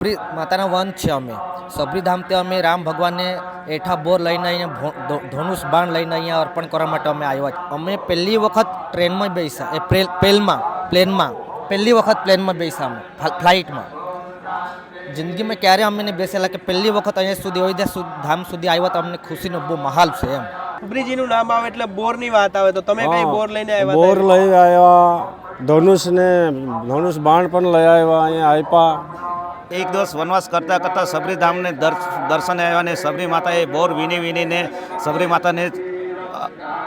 સબરી માતાના વન છે અમે. સબરીધામથી અમે રામ ભગવાનને એઠા બોર લઈને અહીંયા ધનુષ બાણ લઈને અહીંયા અર્પણ કરવા માટે અમે આવ્યા. અમે પહેલી વખત ટ્રેનમાં બેસા એ પ્લેનમાં પ્લેનમાં, પહેલી વખત પ્લેનમાં બેસા અમે, ફ્લા- ફ્લાઇટમાં. જિંદગીમાં ક્યારે અમે નહીં બેસેલા કે પહેલી વખત અહીંયા સુધી સુ- ધામ સુધી આવ્યા તો અમને ખુશીનો બહુ માહોલ છે એમ. સબરીજીનું નામ આવે એટલે બોરની વાત આવે. તો તમે કઈ બોર લઈને આવ્યા બોર લઈ આવ્યા. ધનુષ ને ધનુષ બાણ પણ લઈ આવ્યા અહીંયા આપ્યા એક દિવસ વનવાસ કરતા કરતા સબરીધામને દર્શન દર્શને આવ્યા ને સબરી માતાએ બોર વીણી વીણીને સબરી માતાને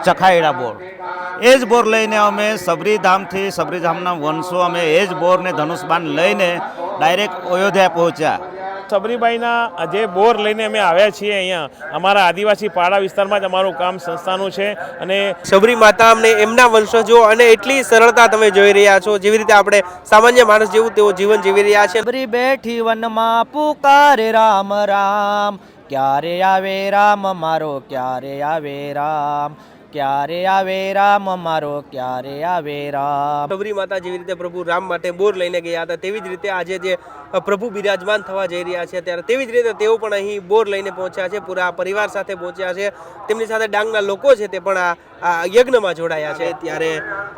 ચખાયેલા બોર. એ જ બોર લઈને અમે સબરીધામથી સબરીધામના વંશો અમે એ જ બોરને ધનુષબાણ લઈને ડાયરેક્ટ અયોધ્યા પહોંચ્યા. સબરીબાઈના જે બોર લઈને અમે આવ્યા છીએ અહીંયા અમારા આદિવાસી પાડા વિસ્તારમાં જ અમારું કામ સંસ્થાનું છે અને સબરી માતા અમને એમના વંશજો અને એટલી સરળતા તમે જોઈ રહ્યા છો જેવી રીતે આપણે સામાન્ય માણસ જેવું તેઓ જીવન જીવી રહ્યા છે. સબરી બેઠી વનમાં પુકારે રામ રામ. ક્યારે આવે રામ? મારો ક્યારે આવે રામ? ક્યારે આવે રામ? મારો ક્યારે આવે રામ? સબરી માતા જેવી રીતે પ્રભુ રામ માટે બોર લઈને ગયા હતા, તેવી જ રીતે આજે જે પ્રભુ બિરાજમાન થવા જઈ રહ્યા છે ત્યારે તેવી જ રીતે તેઓ પણ અહીં બોર લઈને પહોંચ્યા છે, પૂરા પરિવાર સાથે પહોંચ્યા છે. તેમની સાથે ડાંગના લોકો છે તે પણ આ યજ્ઞમાં જોડાયા છે. ત્યારે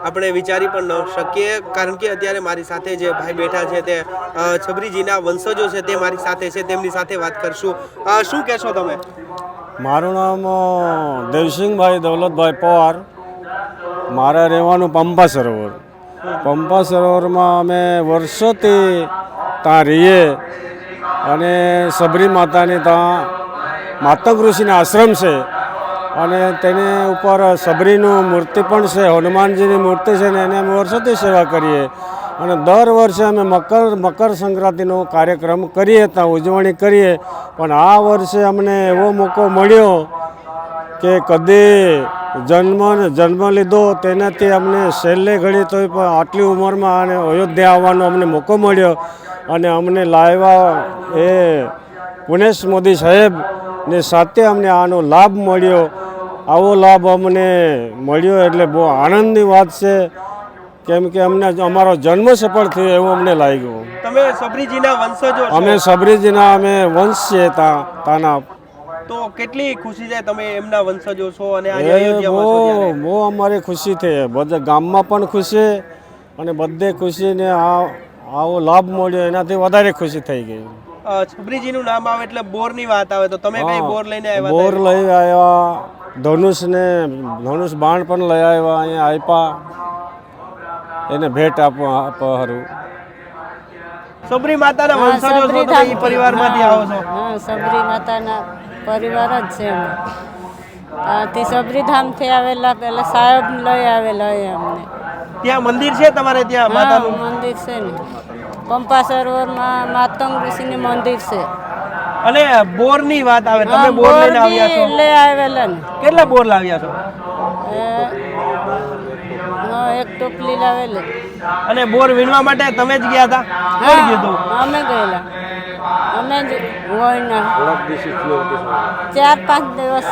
આપણે વિચારી પણ ન શકીએ, કારણ કે અત્યારે મારી સાથે જે ભાઈ બેઠા છે તે છબરીજીના વંશજો છે તે મારી સાથે છે, તેમની સાથે વાત કરશું. શું કહેશો તમે? મારું નામ દેવસિંહભાઈ દૌલતભાઈ પવાર. મારે રહેવાનું પંપા સરોવર. પંપા સરોવરમાં અમે વર્ષોથી ત્યાં રહીએ અને સબરી માતાની ત્યાં માતક ઋષિનો આશ્રમ છે. અને તેને ઉપર સબરીનું મૂર્તિ પણ છે, હનુમાનજીની મૂર્તિ છે ને એને અમે વર્ષોથી સેવા કરીએ. અને દર વર્ષે અમે મકર મકર સંક્રાંતિનો કાર્યક્રમ કરીએ ત્યાં ઉજવણી કરીએ. પણ આ વર્ષે અમને એવો મોકો મળ્યો કે કદી જન્મ જન્મ લીધો તેનાથી અમને છેલ્લે ઘડી તો પણ આટલી ઉંમરમાં અને અયોધ્યા આવવાનો અમને મોકો મળ્યો. અને અમને લાવ્યા એ પુનેશ મોદી સાહેબની સાથે અમને આનો લાભ મળ્યો. આવો લાભ અમને મળ્યો એટલે બહુ આનંદની વાત છે. કેમ કે અમને અમારો જન્મ સફળ થયો એવું અમને લાગ્યું. તમે સબરીજીના વંશજો અમે સબરીજીના અમે વંશ છે તા તાના. તો કેટલી ખુશી છે તમે એમના વંશજો છો અને આજે બહુ અમારે બહુ અમારી ખુશી થઈ બધા ગામમાં પણ ખુશી અને બધે ખુશીને આ આવો લાભ મળ્યો એનાથી વધારે ખુશી થઈ ગઈ. છબરીજીનું નામ આવે એટલે બોરની વાત આવે તો તમે કઈ બોર લઈને આવ્યા બોર લઈ આવ્યા ધનુષ ને ધનુષ બાણ પણ લઈ આવ્યા અહીંયા આપ્યા એને ભેટ આપવા આપવા હારું. સબરી માતાના વંશજો છો તમે એ પરિવારમાંથી આવો છો? હા સબરી માતાના પરિવાર જ છે અમે હા, સબરી ધામથી આવેલા પેલા સાહેબ લઈ આવેલા એ અમને. ત્યાં મંદિર છે તમારે ત્યાં માતાનું? મંદિર છે ને. પંપા સરોવરમાં માતંગ ઋષિનું મંદિર છે. અને બોરની વાત આવે તમે બોર લઈને આવ્યા છો? લઈ આવેલા ને. કેટલા બોર લાવ્યા છો? એક ટોપલી લાવેલી. અને બોર વીણવા માટે તમે જ ગયા હતા? કોણ કીધું? અમે ગયેલા. અમે જ ચાર પાંચ દિવસ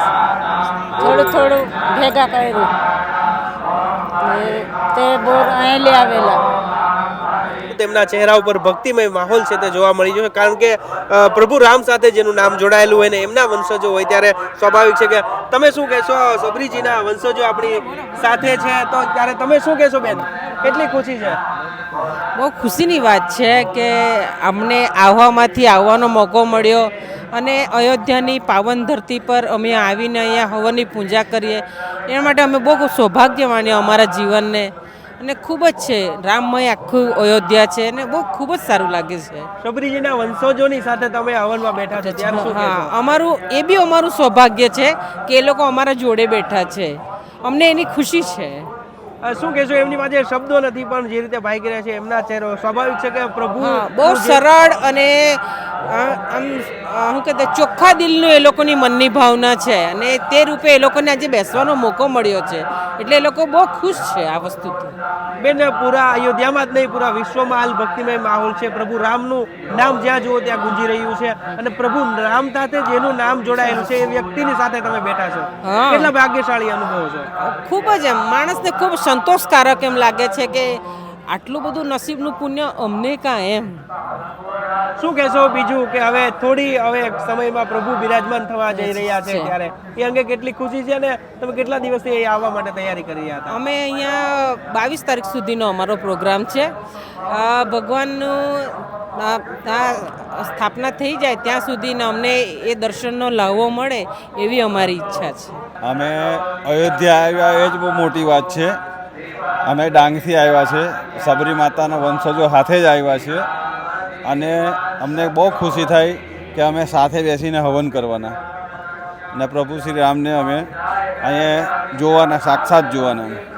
થોડું થોડું ભેગા કર્યું. તે બોર અહીં લઈ આવેલા. તેમના ચહેરા ઉપર ભક્તિમય માહોલ છે તે જોવા મળી જશે કારણ કે પ્રભુ રામ સાથે જેનું નામ જોડાયેલું હોય ને એમના વંશજો હોય ત્યારે સ્વાભાવિક છે કે તમે શું કહેશો? સબરીજીના વંશજો આપણી સાથે છે તો ત્યારે તમે શું કહેશો બેન? કેટલી ખુશી છે? બહુ ખુશીની વાત છે કે અમને આવવામાંથી આવવાનો મોકો મળ્યો અને અયોધ્યાની પાવન ધરતી પર અમે આવીને અહીંયા હવનની પૂજા કરીએ. એના માટે અમે બહુ સૌભાગ્ય માન્યો અમારા જીવનને. અને ખૂબ જ છે. રામમય આખું અયોધ્યા છે અને બહુ ખૂબ જ સારું લાગે છે. શબરીજીના વંશજોની સાથે તમે હવનમાં બેઠા છો ત્યારે શું હા અમારું એ બી અમારું સૌભાગ્ય છે કે એ લોકો અમારા જોડે બેઠા છે. અમને એની ખુશી છે. શું કહેશો? એમની પાસે શબ્દો નથી પણ જે રીતે ભાઈ રહ્યા છે એમના ચહેરો સ્વાભાવિક છે કે પ્રભુ બહુ સરળ અને આમ શું કહેતા ચોખ્ખા દિલનું એ લોકોની મનની ભાવના છે અને તે રૂપે એ લોકોને આજે બેસવાનો મોકો મળ્યો છે. એટલે એ લોકો બહુ ખુશ છે આ વસ્તુથી. બેન પૂરા અયોધ્યામાં જ નહીં પૂરા વિશ્વમાં હાલ ભક્તિમય માહોલ છે. પ્રભુ રામનું નામ જ્યાં જુઓ ત્યાં ગુંજી રહ્યું છે અને પ્રભુ રામ સાથે જેનું નામ જોડાયેલું છે એ વ્યક્તિની સાથે તમે બેઠા છો. કેટલા ભાગ્યશાળી અનુભવો છો? ખૂબ જ એમ માણસને ખૂબ સંતોષકારક એમ લાગે છે કે આટલું બધું નસીબનું પુણ્ય અમને કાં એમ. શું કહેશો બીજું કે હવે થોડી હવે સમયમાં પ્રભુ બિરાજમાન થવા જઈ રહ્યા છે. ત્યારે. એ અંગે કેટલી ખુશી છે ને તમે કેટલા દિવસથી અહીં આવવા માટે તૈયારી કરી રહ્યા હતા? અમે અહીંયા બાવીસ તારીખ સુધીનો અમારો પ્રોગ્રામ છે. ભગવાનનું સ્થાપના થઈ જાય ત્યાં સુધીને અમને એ દર્શનનો લાહવો મળે એવી અમારી ઈચ્છા છે. અમે અયોધ્યા આવ્યા એ જ બહુ મોટી વાત છે. અમે ડાંગથી આવ્યા છે સબરી માતાના વંશજો હાથે જ આવ્યા છે અને અમને બહુ ખુશી થઈ કે અમે સાથે બેસીને હવન કરવાના. અને પ્રભુ શ્રી રામને અમે અહીંયા જોવાના, સાક્ષાત જોવાના.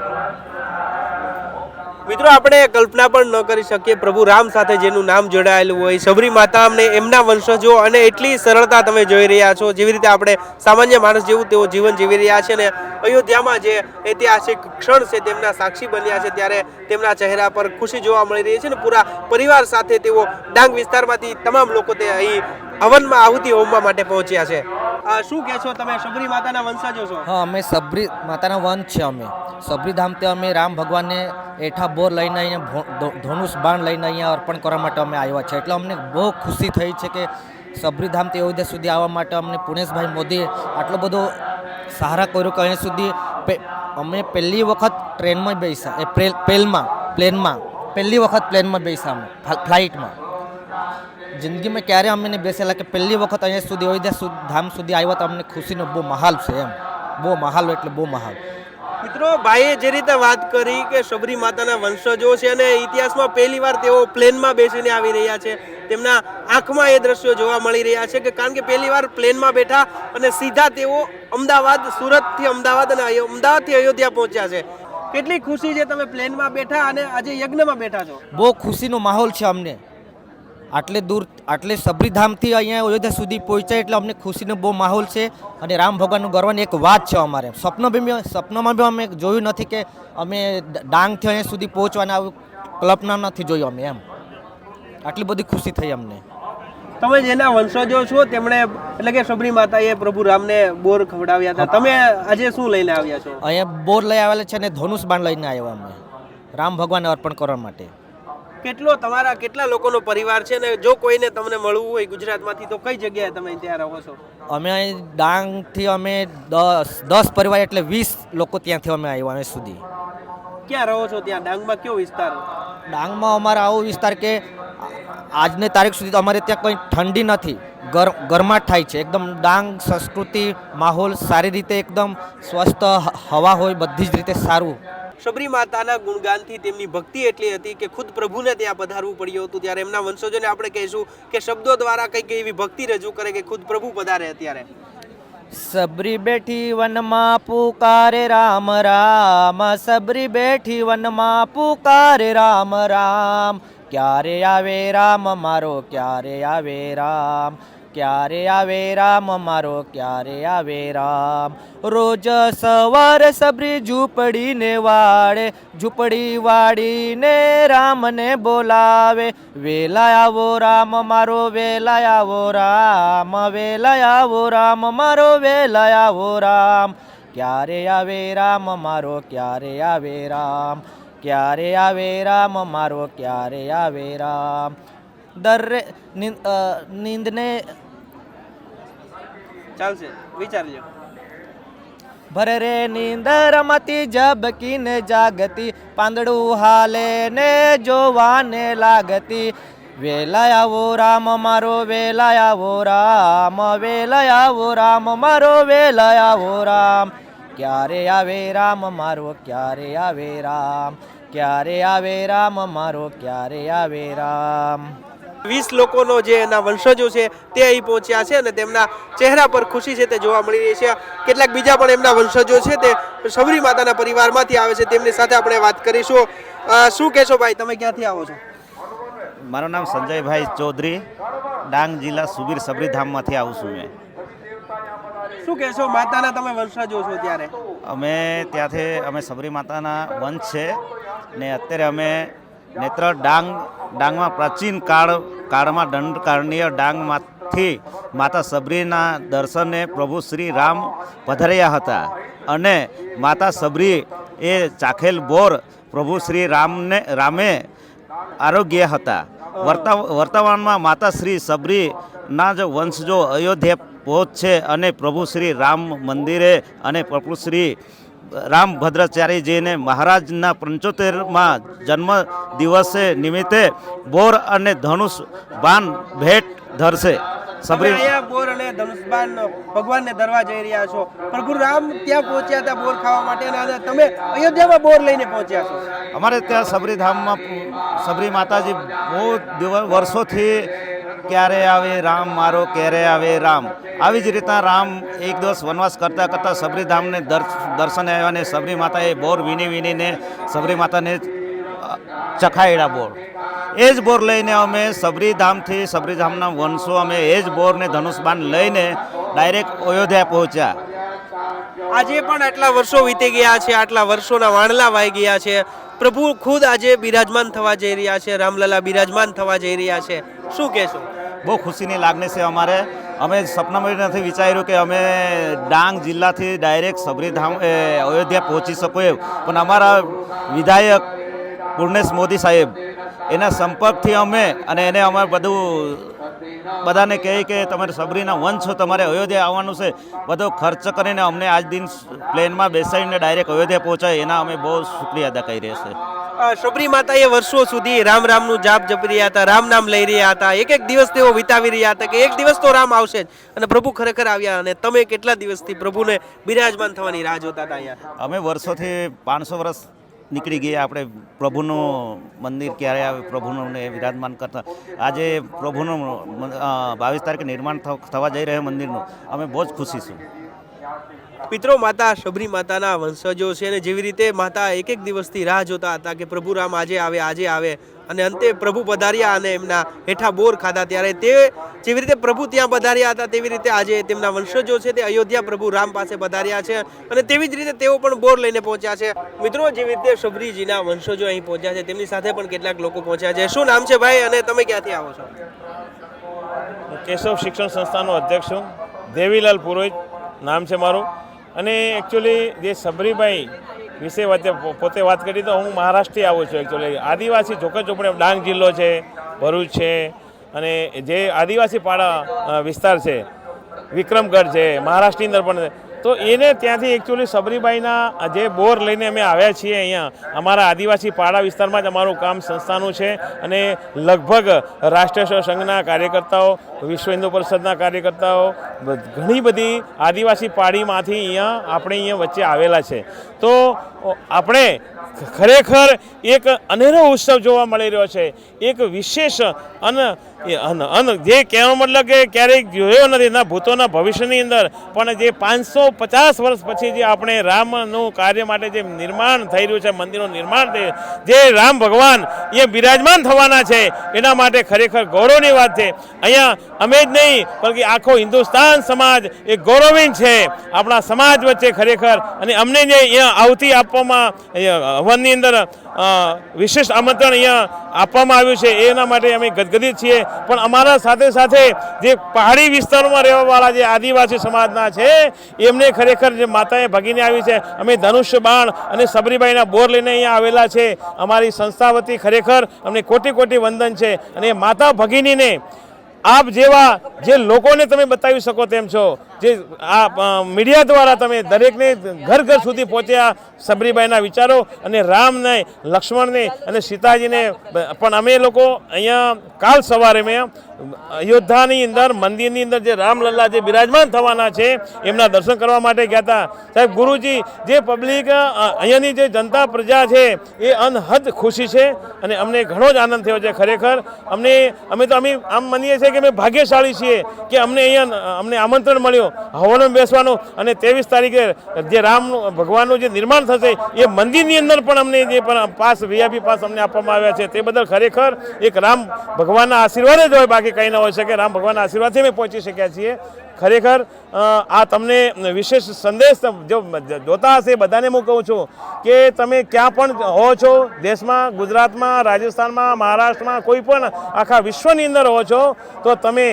મિત્રો, આપણે કલ્પના પણ ન કરી શકીએ. પ્રભુ રામ સાથે જેનું નામ જોડાયેલું હોય સબરી માતા અમને એમના વંશજો અને એટલી સરળતા તમે જોઈ રહ્યા છો. જેવી રીતે આપણે સામાન્ય માણસ જેવું તેઓ જીવન જીવી રહ્યા છે ને અયોધ્યામાં જે ઐતિહાસિક ક્ષણ છે તેમના સાક્ષી બન્યા છે, ત્યારે તેમના ચહેરા પર ખુશી જોવા મળી રહી છે ને પૂરા પરિવાર સાથે તેઓ ડાંગ વિસ્તારમાંથી તમામ લોકો તે અહીં હવનમાં આહુતિ હોમવા માટે પહોંચ્યા છે. શું કહેશો તમે? સબરી માતાના વંશજો છો. હા, અમે સબરી માતાના વંશ છે અમે. સબરીધામથી અમે રામ ભગવાનને એઠા બોર લઈને અહીંયા ધનુષ બાણ લઈને અહીંયા અર્પણ કરવા માટે અમે આવ્યા છે. એટલે અમને બહુ ખુશી થઈ છે કે સબરીધામથી અયોધ્યા સુધી આવવા માટે અમને પુણેશભાઈ મોદીએ આટલો બધો સહારા કર્યો કે અહીંયા સુધી અમે પહેલી વખત ટ્રેનમાં બેસ્યા એ પ્લે- પ્લેનમાં પ્લેનમાં પહેલી વખત પ્લેનમાં બેસ્યા અમે ફ્લાઇટમાં. જિંદગીમાં ક્યારે અમે નહીં બેસેલા કે પહેલી વખત અહીંયા સુધી અયોધ્યા ધામ સુધી આવ્યા તો અમને ખુશીનો બહુ માહોલ છે એમ. બહુ માહોલ એટલે બહુ માહોલ. મિત્રો ભાઈએ જે રીતે વાત કરી કે સબરી માતાના વંશજો છે અને ઇતિહાસમાં પહેલી વાર તેઓ પ્લેનમાં બેસીને આવી રહ્યા છે તેમના આંખમાં એ દ્રશ્યો જોવા મળી રહ્યા છે કે કારણ કે પહેલી વાર પ્લેનમાં બેઠા અને સીધા તેઓ અમદાવાદ સુરતથી અમદાવાદ અને અમદાવાદથી અયોધ્યા પહોંચ્યા છે. કેટલી ખુશી છે તમે પ્લેનમાં બેઠા અને આજે યજ્ઞમાં બેઠા છો? બહુ ખુશીનો માહોલ છે અમને. આટલે દૂર આટલે સબરીધામથી અહીંયા અયોધ્યા સુધી પહોંચ્યા એટલે અમને ખુશીનો બહુ માહોલ છે અને રામ ભગવાનનું ગર્વની એક વાત છે અમારે. સ્વપ્ન બી મેં- સપનામાં બી અમે જોયું નથી કે અમે ડાંગથી અહીંયા સુધી પહોંચવાના આવું કલ્પના નથી જોયું અમે એમ. આટલી બધી ખુશી થઈ અમને. તમે જેના વંશજો છો તેમણે એટલે કે સબરી માતાએ પ્રભુ રામને બોર ખવડાવ્યા હતા. તમે આજે શું લઈને આવ્યા છો? અહીંયા બોર લઈ આવેલા છે અને ધનુષ બાણ લઈને આવ્યા અમે. રામ ભગવાનને અર્પણ કરવા માટે. કેટલો તમારા કેટલા લોકોનો પરિવાર છે ને જો કોઈને તમને મળવું હોય ગુજરાતમાંથી તો કઈ જગ્યાએ તમે ત્યાં રહો છો? અમે અહીં ડાંગથી અમે દસ દસ પરિવાર એટલે વીસ લોકો ત્યાંથી અમે આવ્યા અહીં સુધી. ક્યાં રહો છો ત્યાં? ડાંગમાં કયો વિસ્તાર? ડાંગમાં અમારા આવો વિસ્તાર કે આજની તારીખ સુધી તો અમારે ત્યાં કંઈ ઠંડી નથી. ગર ગરમાટ થાય છે. એકદમ ડાંગ સંસ્કૃતિ માહોલ સારી રીતે એકદમ સ્વસ્થ હવા હોય બધી જ રીતે સારું. શબરી માતાના ગુણગાનથી તેમની ભક્તિ એટલી હતી કે ખુદ પ્રભુને ત્યાં પધારવું પડ્યું હતું. ત્યારે એમના વંશજોને આપણે કહીશું કે શબ્દો દ્વારા કંઈક એવી ભક્તિ રજૂ કરે કે ખુદ પ્રભુ પધારે અત્યારે. સબરી બેઠી વનમાં પુકારે રામ રામ. સબરી બેઠી વનમાં પુકારે રામ રામ. ક્યારે આવે રામ? મારો ક્યારે આવે રામ? ક્યારે આવે રામ? મારો ક્યારે આવે રામ? રોજ સવાર સબરી ઝૂંપડીને વાળે ઝૂંપડી વાળીને રામને બોલાવે. વેલા આવો રામ, મારો વેલા આવો રામ, વેલા આવો રામ, મારો વેલા આવો રામ. ક્યારે આવે રામ? મારો ક્યારે આવે રામ? ક્યારે આવે રામ? મારો ક્યારે આવે રામ? દરે નીંદને ચાલશે, વિચારજો. ભર રે નીંદરમતી ઝબકીને જાગતી, પાંદડું હાલે ને જોવાને લાગતી. વેલા આવો રામ, મારો વેલા આવો રામ વેલા આવો રામ, મારો વેલા આવો રામ. ક્યારે આવે રામ, મારો ક્યારે આવે રામ? ક્યારે આવે રામ, મારો ક્યારે આવે રામ? વીસ લોકોનો જે એના વંશજો છે તે અહીં પહોંચ્યા છે અને તેમના ચહેરા પર ખુશી છે તે જોવા મળી રહી છે. કેટલાક બીજા પણ એમના વંશજો છે તે સબરી માતાના પરિવારમાંથી આવે છે. તેમની સાથે આપણે વાત કરીશું. શું કહેશો ભાઈ તમે ક્યાંથી આવો છો? મારું નામ સંજયભાઈ ચૌધરી ડાંગ જિલ્લા સુબીર સબરીધામમાંથી આવું છું મેં. શું કહેશો માતાના તમે વંશજો છો ત્યારે? અમે ત્યાંથી અમે સબરી માતાના વંશ છે ને અત્યારે અમે નેત્ર ડાંગ, ડાંગમાં પ્રાચીન કાળ, કાળમાં દંડકારણીય ડાંગમાંથી માતા સબરીના દર્શને પ્રભુ શ્રી રામ પધાર્યા હતા અને માતા સબરી એ ચાખેલ બોર પ્રભુ શ્રી રામને, રામે આરોગ્ય હતા. વર્તા વર્તમાનમાં માતા શ્રી સબરીના જ વંશજો અયોધ્યા પહોંચશે અને પ્રભુ શ્રી રામ મંદિરે અને પ્રભુ શ્રી રામભદ્રાચાર્યજીને મહારાજના પંચોતેરમાં જન્મ દિવસે નિમિત્તે બોર અને ધનુષ બાન ભેટ ધરશે. સબરી બોર અને ધનુષબાન ભગવાનને ધરવા જઈ રહ્યા છો. પ્રભુ રામ ત્યાં પહોંચ્યા હતા બોર ખાવા માટે અને તમે અયોધ્યામાં બોર લઈને પહોંચ્યા છો. અમારે ત્યાં સબરીધામમાં સબરી માતાજી બહુ દિવસ વર્ષોથી ક્યારે આવે રામ મારો ક્યારે આવે રામ. આવી જ રીતના રામ એક દિવસ વનવાસ કરતાં કરતાં સબરીધામને દર્શન આવ્યા અને સબરી માતાએ બોર વીણી વીણીને સબરી માતાને અ, ચખાયડા બોર. એ જ બોર લઈને અમે સબરીધામથી સબરીધામના વંશો અમે એ જ બોરને ધનુષબાન લઈને ડાયરેક્ટ અયોધ્યા પહોંચ્યા. આજે પણ આટલા વર્ષો વીતી ગયા છે આટલા વર્ષોના વાણલા વાઈ ગયા છે. પ્રભુ ખુદ આજે બિરાજમાન થવા જઈ રહ્યા છે રામલલા બિરાજમાન થવા જઈ રહ્યા છે. શું કહેશો? બહુ ખુશીની લાગણી છે અમારે. અમે સપનામાં નથી વિચાર્યું કે અમે ડાંગ જિલ્લાથી ડાયરેક્ટ સબરીધામ અયોધ્યા પહોંચી શકો એમ પણ અમારા વિધાયક પૂર્ણેશ મોદી સાહેબ, એના સંપર્કથી અમે અને એને અમારે બધું બધાને કહે કે તમારે સબરીના વન છો, તમારે અયોધ્યા આવવાનું છે. બધો ખર્ચ કરીને અમને આજ દિન પ્લેનમાં બેસાડીને ડાયરેક્ટ અયોધ્યા પહોંચાય એના અમે બહુ શુક્રિયા અદા કરી રહ્યા છે. અ, માતા એ વર્ષો સુધી રામ રામનું જાપ જપી રહ્યા હતા રામ નામ લઈ રહ્યા હતા. એક એક દિવસ તેઓ વિતાવી રહ્યા હતા કે એક દિવસ તો રામ આવશે જ. અને પ્રભુ ખરેખર આવ્યા અને તમે કેટલા દિવસથી પ્રભુને બિરાજમાન થવાની રાહ જોતા હતા અહીંયા? અમે વર્ષોથી પાંચસો વર્ષ નીકળી ગયા. આપણે પ્રભુનું મંદિર ક્યારે આવે પ્રભુનું વિરાજમાન કરતા. આજે પ્રભુનું બાવીસ તારીખે નિર્માણ થવા જઈ રહ્યું મંદિરનું. અમે બહુ જ ખુશી છું. પિત્રો માતા, શબરી માતાના વંશજો છે અને જેવી રીતે માતા એક એક દિવસથી રાહ જોતા હતા કે પ્રભુ રામ આજે આવે આજે આવે અને અંતે પ્રભુ પધાર્યા અને એમના હેઠા બોર ખાધા ત્યારે તે જેવી રીતે પ્રભુ ત્યાં પધાર્યા હતા, તેવી રીતે આજે તેમના વંશજો છે તે અયોધ્યા પ્રભુ રામ પાસે પધાર્યા છે અને તેવી જ રીતે તેઓ પણ બોર લઈને પહોંચ્યા છે. મિત્રો, જેવી રીતે શબરીજીના વંશજો અહીં પહોંચ્યા છે, તેમની સાથે પણ કેટલાક લોકો પહોંચ્યા છે. શું નામ છે ભાઈ અને તમે ક્યાંથી આવો છો? કેશવ શિક્ષણ સંસ્થાનો અધ્યક્ષ છું. દેવીલાલ પુરોહિત નામ છે મારું. અને એકચ્યુઅલી જે સબરીભાઈ વિશે વાત પોતે વાત કરી તો હું મહારાષ્ટ્રથી આવું છું એકચ્યુઅલી આદિવાસી ઝોકે ચોપડે ડાંગ જિલ્લો છે, ભરૂચ છે, અને જે આદિવાસી પાડા વિસ્તાર છે, વિક્રમગઢ છે, મહારાષ્ટ્રની અંદર પણ. તો એને ત્યાંથી એકચ્યુઅલી સબરીબાઈના જે બોર લઈને અમે આવ્યા છીએ અહીંયા, અમારા આદિવાસી પાડા વિસ્તારમાં જ અમારું કામ સંસ્થાનું છે અને લગભગ રાષ્ટ્રીય સંઘના કાર્યકર્તાઓ, વિશ્વ હિન્દુ પરિષદના કાર્યકર્તાઓ ઘણી બધી આદિવાસી પાડીમાંથી અહીંયા, આપણે અહીંયા વચ્ચે આવેલા છે. તો આપણે ખરેખર એક અનેરો ઉત્સવ જોવા મળી રહ્યો છે. એક વિશેષ અન અન અન, જે કહેવાનો મતલબ કે ક્યારેય જોયો નથી, ના ભૂતોના ભવિષ્યની અંદર, પણ જે પાંચસો પચાસ વર્ષ પછી જે આપણે રામનું કાર્ય માટે જે નિર્માણ થઈ રહ્યું છે, મંદિરનું નિર્માણ થઈ જે રામ ભગવાન એ બિરાજમાન થવાના છે, એના માટે ખરેખર ગૌરવની વાત છે. અહીંયા અમે જ નહીં, બલકે આખો હિન્દુસ્તાન સમાજ એ ગૌરવિન છે. આપણા સમાજ વચ્ચે ખરેખર, અને અમને જે અહીંયા આવતી આપવામાં હવનની અંદર વિશેષ આમંત્રણ અહીંયા આપવામાં આવ્યું છે. એના માટે અમે ગદગદિત છીએ. પણ અમારા સાથે સાથે જે પહાડી વિસ્તારોમાં રહેવાવાળા જે આદિવાસી સમાજના છે, એમને ખરેખર જે માતાએ ભગીને આવી છે. અમે ધનુષ્ય બાણ અને સબરીબાઈના બોર લઈને અહીંયા આવેલા છે. અમારી સંસ્થા વતી ખરેખર અમને કોટી કોટી વંદન છે. અને માતા ભગીનીને આપ જેવા જે લોકોને તમે બતાવી શકો તેમ છો, જે આ મીડિયા દ્વારા તમે દરેકને ઘર ઘર સુધી પહોંચ્યા સબરીબાઈના વિચારો અને રામને, લક્ષ્મણને અને સીતાજીને પણ અમે લોકો અહીંયા કાલ સવારે મેં અયોધ્યાની અંદર, મંદિરની અંદર જે રામલલ્લા જે બિરાજમાન થવાના છે, એમના દર્શન કરવા માટે ગયા હતા. સાહેબ, ગુરુજી, જે પબ્લિક અહીંયાની જે જનતા પ્રજા છે, એ અનહદ ખુશી છે અને અમને ઘણો જ આનંદ થયો છે ખરેખર. અમને, અમે તો, અમે આમ માનીએ છીએ કે અમે ભાગ્યશાળી છીએ કે અમને અહીંયા અમને આમંત્રણ મળ્યું. હવનમાં બેસવાનું અને ત્રેવીસ તારીખે જે રામ, ભગવાનનું જે નિર્માણ થશે, એ મંદિરની અંદર પણ અમને જે પાસ વીઆઈપી પાસ અમને આપવામાં આવ્યા છે, તે બદલ ખરેખર એક રામ ભગવાનના આશીર્વાદ જ હોય બાકી. કંઈ ન હોઈ શકે, રામ ભગવાનના આશીર્વાદથી અમે પહોંચી શક્યા છીએ. ખરેખર આ તમને વિશેષ સંદેશ જો જોતા હશે બધાને હું કહું છું કે તમે ક્યાં પણ હો છો, દેશમાં, ગુજરાતમાં, રાજસ્થાનમાં, મહારાષ્ટ્રમાં, કોઈ પણ આખા વિશ્વની અંદર હો છો, તો તમે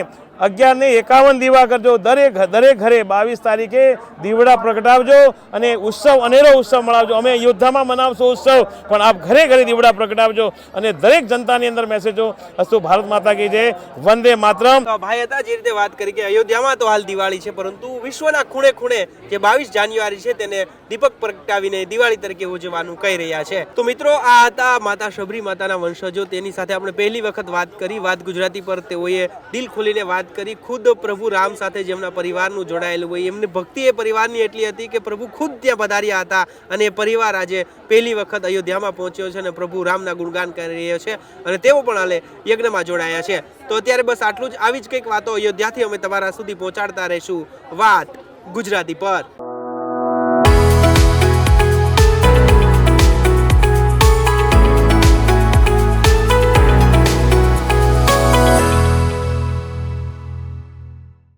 અગિયાર ને એકાવન દીવા કરજો. દરેક દરેક ઘરે બાવીસ તારીખે દીવડા પ્રગટાવજો અને ઉત્સવ, અનેરો ઉત્સવ મનાવજો. અમે યોદ્ધામાં મનાવશો ઉત્સવ, પણ આપ ઘરે ઘરે દીવડા પ્રગટાવજો અને દરેક જનતાની અંદર મેસેજો અસ્તુ ભારત માતા કી જય, વંદે માતરમ. ભાઈ હતા જે રીતે વાત કરી કે અયોધ્યામાં તો હાલ દિવાળી છે, પરંતુ વિશ્વના ખૂણે ખૂણે જે બાવીસ જાન્યુઆરી છે તેને દીપક પ્રગટાવીને દિવાળી તરીકે ઉજવવાનું કહી રહ્યા છે. તો મિત્રો, આ હતા માતા શબરી માતાના વંશજો. તેની સાથે આપણે પહેલી વખત વાત કરી. વાત ગુજરાતી પર તેઓએ દિલ ખોલીને કરી ખુદ પ્રભુ રામ સાથે જેમના પરિવારનું જોડાયેલું હોય. એમની ભક્તિ એ પરિવારની એટલી હતી કે પ્રભુ ખુદ ત્યાં પધાર્યા હતા અને એ પરિવાર આજે પહેલી વખત અયોધ્યામાં પહોંચ્યો છે અને પ્રભુ રામના ગુણગાન કરી રહ્યો છે અને તેઓ પણ હાલે યજ્ઞમાં જોડાયા છે. તો અત્યારે બસ આટલું જ. આવી જ કંઈક વાતો અયોધ્યાથી અમે તમારા સુધી પહોંચાડતા રહીશું. વાત ગુજરાતી પર.